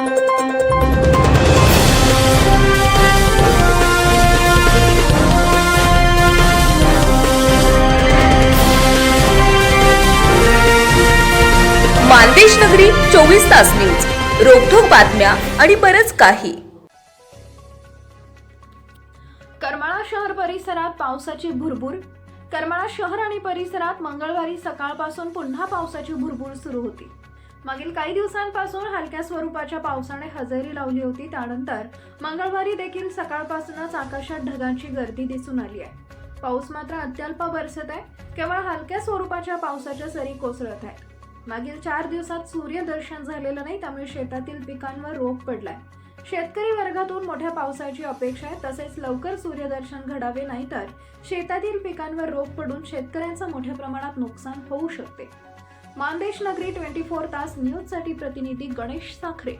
मानदेश नगरी चोवीस तास न्यूज. रोखोक बातम्या आणि बरच काही. करमाळा शहर परिसरात पावसाची भुरभूर. करमाळा शहर आणि परिसरात मंगळवारी सकाळपासून पुन्हा पावसाची भुरभूर सुरू होती. मागील काही दिवसांपासून हलक्या स्वरूपाच्या पावसाने हजेरी लावली होती. त्यानंतर मंगळवारी देखील सकाळपासूनच आकाशात ढगांची गर्दी दिसून आली आहे. पाऊस मात्र अत्यल्प बरसत आहे. केवळ हलक्या स्वरूपाच्या पावसाच्या सरी कोसळत आहे मागील चार दिवसात सूर्यदर्शन झालेलं नाही त्यामुळे शेतातील पिकांवर रोग पडलाय. शेतकरी वर्गातून मोठ्या पावसाची अपेक्षा आहे. तसेच लवकर सूर्यदर्शन घडावे नाही तर शेतातील पिकांवर रोग पडून शेतकऱ्यांचं मोठ्या प्रमाणात नुकसान होऊ शकते. मानदेश नगरी ट्वेंटी फोर तास न्यूजसाठी प्रतिनिधी गणेश साखरे.